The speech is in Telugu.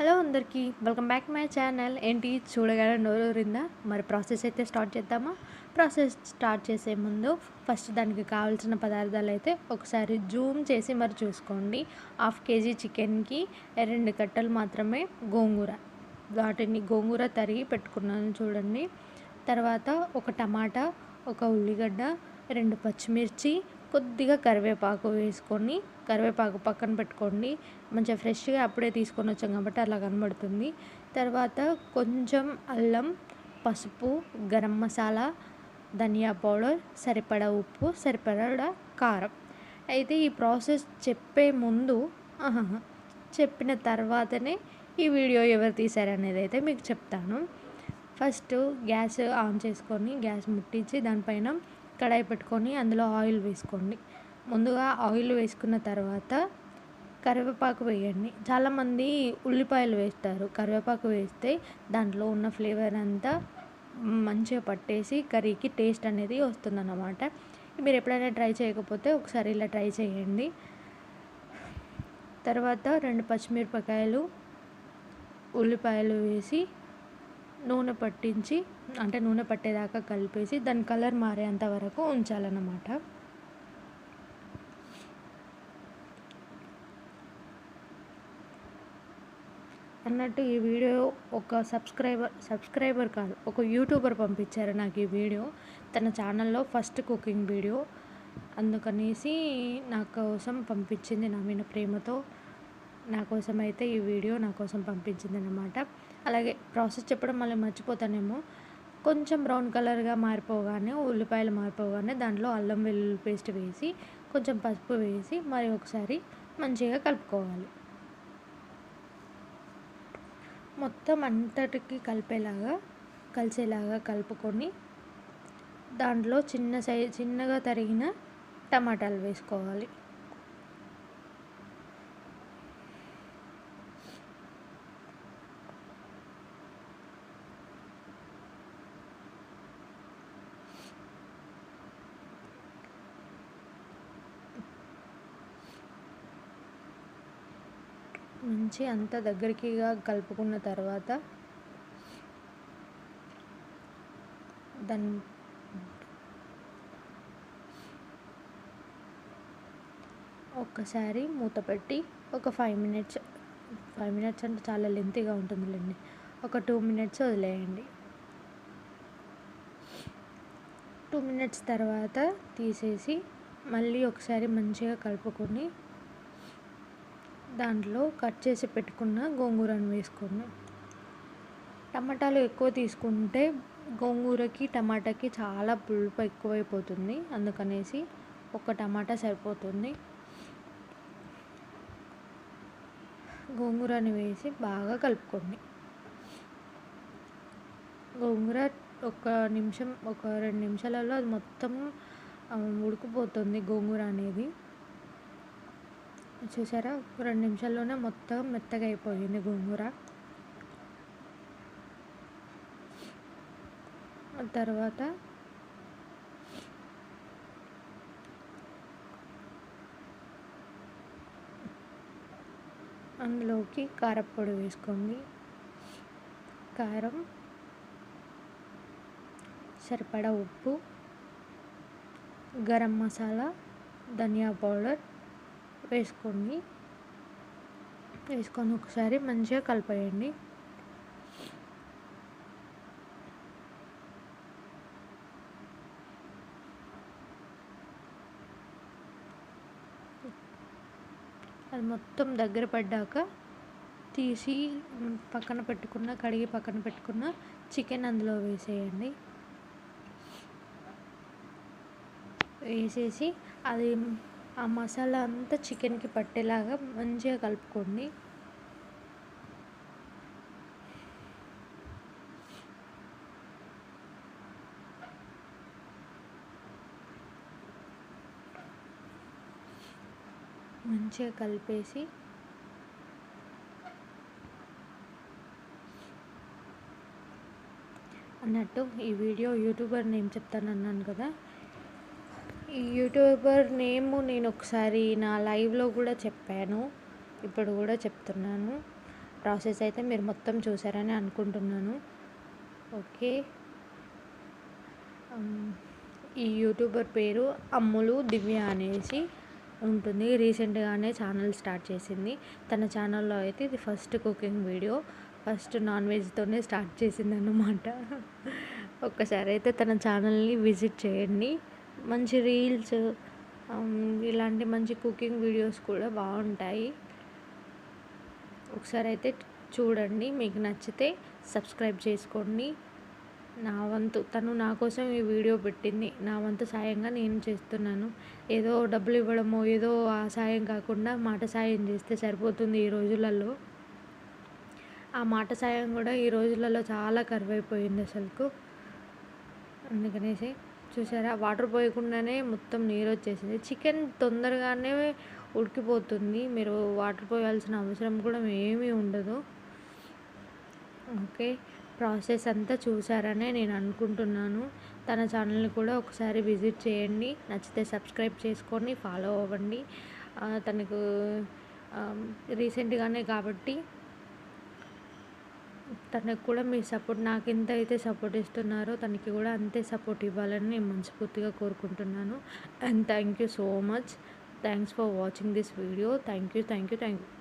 హలో అందరికీ వెల్కమ్ బ్యాక్ మై ఛానల్. ఏంటి? చూడగానే నోరూరిందా మరి ప్రాసెస్ అయితే స్టార్ట్ చేద్దామా? ప్రాసెస్ స్టార్ట్ చేసే ముందు ఫస్ట్ దానికి కావాల్సిన పదార్థాలు అయితే ఒకసారి జూమ్ చేసి మరి చూసుకోండి. హాఫ్ కేజీ చికెన్కి రెండు కట్టలు మాత్రమే గోంగూర. వాటిని గోంగూర తరిగి పెట్టుకున్నాను చూడండి. తర్వాత ఒక టమాటా ఒక ఉల్లిగడ్డ రెండు పచ్చిమిర్చి కొద్దిగా కరివేపాకు వేసుకొని కరివేపాకు పక్కన పెట్టుకోండి. మంచిగా ఫ్రెష్గా అప్పుడే తీసుకొని వచ్చాం కాబట్టి అలా కనబడుతుంది. తర్వాత కొంచెం అల్లం పసుపు గరం మసాలా ధనియా పౌడర్ సరిపడా ఉప్పు సరిపడా కారం. అయితే ఈ ప్రాసెస్ చెప్పే ముందు చెప్పిన తర్వాతనే ఈ వీడియో ఎవరు తీశారనేది అయితే మీకు చెప్తాను. ఫస్ట్ గ్యాస్ ఆన్ చేసుకొని గ్యాస్ ముట్టించి దానిపైన కడాయి పెట్టుకొని అందులో ఆయిల్ వేసుకోండి. ముందుగా ఆయిల్ వేసుకున్న తర్వాత కరివేపాకు వేయండి. చాలామంది ఉల్లిపాయలు వేస్తారు. కరివేపాకు వేస్తే దాంట్లో ఉన్న ఫ్లేవర్ అంతా మంచిగా పట్టేసి కర్రీకి టేస్ట్ అనేది వస్తుందన్నమాట. మీరు ఎప్పుడైనా ట్రై చేయకపోతే ఒకసారి ఇలా ట్రై చేయండి. తర్వాత రెండు పచ్చిమిరపకాయలు ఉల్లిపాయలు వేసి నూనె పట్టించి అంటే నూనె పట్టేదాకా కలిపేసి దాని కలర్ మారేంత వరకు ఉంచాలన్నమాట. అన్నట్టు ఈ వీడియో ఒక సబ్స్క్రైబర్ సబ్స్క్రైబర్ కాదు ఒక యూట్యూబర్ పంపించారు నాకు ఈ వీడియో. తన ఛానల్లో ఫస్ట్ కుకింగ్ వీడియో అందుకనేసి నా కోసం పంపించింది నా మీద ప్రేమతో. నా కోసం అయితే ఈ వీడియో నా కోసం పంపించింది అన్నమాట అలాగే ప్రాసెస్ చెప్పడం మళ్ళీ మర్చిపోతానేమో. కొంచెం బ్రౌన్ కలర్గా మారిపోగానే ఉల్లిపాయలు మారిపోగానే దాంట్లో అల్లం వెల్లుల్లి పేస్ట్ వేసి కొంచెం పసుపు వేసి మరి ఒకసారి మంచిగా కలుపుకోవాలి. మొత్తం అంతటికి కలిపేలాగా కలిసేలాగా కలుపుకొని దాంట్లో చిన్న సై చిన్నగా తరిగిన టమాటాలు వేసుకోవాలి. మంచి అంత దగ్గరికిగా కలుపుకున్న తర్వాత దాని ఒక్కసారి మూత పెట్టి ఒక ఫైవ్ మినిట్స్ ఫైవ్ మినిట్స్ అంటే చాలా లెంతీగా ఉంటుందిలేండి. ఒక టూ మినిట్స్ వదిలేయండి. టూ మినిట్స్ తర్వాత తీసేసి మళ్ళీ ఒకసారి మంచిగా కలుపుకొని దాంట్లో కట్ చేసి పెట్టుకున్న గోంగూరను వేసుకోండి టమాటాలు ఎక్కువ తీసుకుంటే గోంగూరకి టమాటాకి చాలా పులుపు ఎక్కువైపోతుంది. అందుకనేసి ఒక టమాటా సరిపోతుంది. గోంగూరని వేసి బాగా కలుపుకోండి. గోంగూర ఒక నిమిషం ఒక రెండు నిమిషాలలో అది మొత్తం ఉడికిపోతుంది గోంగూర అనేది. చూసారా? రెండు నిమిషాల్లోనే మొత్తం మెత్తగా అయిపోయింది గోంగూర. తర్వాత అందులోకి కారప్పొడి వేసుకోండి. కారం సరిపడా ఉప్పు గరం మసాలా ధనియా పౌడర్ వేసుకోండి. వేసుకొని ఒకసారి మంచిగా కలిపేయండి. అది మొత్తం దగ్గర పడ్డాక తీసి పక్కన పెట్టుకున్న కడిగి పక్కన పెట్టుకున్న చికెన్ అందులో వేసేయండి. వేసేసి అది ఆ మసాలా అంతా చికెన్కి పట్టేలాగా మంచిగా కలుపుకోండి. మంచిగా కలిపేసి అన్నట్టు ఈ వీడియో యూట్యూబర్ నేమ్ చెప్తానన్నాను కదా ఈ యూట్యూబర్ నేమ్ నేను ఒకసారి నా లైవ్లో కూడా చెప్పాను. ఇప్పుడు కూడా చెప్తున్నాను. ప్రాసెస్ అయితే మీరు మొత్తం చూసారని అనుకుంటున్నాను. ఓకే. ఈ యూట్యూబర్ పేరు అమ్ములు దివ్య అనేసి ఉంటుంది. రీసెంట్గానే ఛానల్ స్టార్ట్ చేసింది. తన ఛానల్లో అయితే ఇది first cooking video. First non వెజ్తోనే start చేసింది అన్నమాట ఒక్కసారి అయితే తన ఛానల్ని విజిట్ చేయండి. మంచి రీల్స్ ఇలాంటి మంచి కుకింగ్ వీడియోస్ కూడా బాగుంటాయి. ఒకసారి అయితే చూడండి మీకు నచ్చితే సబ్స్క్రైబ్ చేసుకోండి. నా వంతు తను నా కోసం ఈ వీడియో పెట్టింది. నా వంతు సాయంగా నేను చేస్తున్నాను. ఏదో డబ్బులు ఇవ్వడమో ఏదో ఆ సాయం కాకుండా మాట సాయం చేస్తే సరిపోతుంది ఈ రోజులలో. ఆ మాట సాయం కూడా ఈ రోజులలో చాలా కరువైపోయింది అసలుకు. అందుకనేసి చూసారా? వాటర్ పోయకుండానే మొత్తం నీరు వచ్చేసింది చికెన్ తొందరగానే ఉడికిపోతుంది. మీరు వాటర్ పోయాల్సిన అవసరం కూడా ఏమీ ఉండదు. ఓకే. ప్రాసెస్ అంతా చూసారనే నేను అనుకుంటున్నాను. తన ఛానల్ని కూడా ఒకసారి విజిట్ చేయండి. నచ్చితే సబ్స్క్రైబ్ చేసుకొని ఫాలో అవ్వండి. తనకు రీసెంట్గానే కాబట్టి తనకు కూడా మీ సపోర్ట్ నాకు ఎంత అయితే సపోర్ట్ ఇస్తున్నారో తనకి కూడా అంతే సపోర్ట్ ఇవ్వాలని నేను మనస్ఫూర్తిగా కోరుకుంటున్నాను. And thank you so much. Thanks for watching this video. Thank you thank you thank you.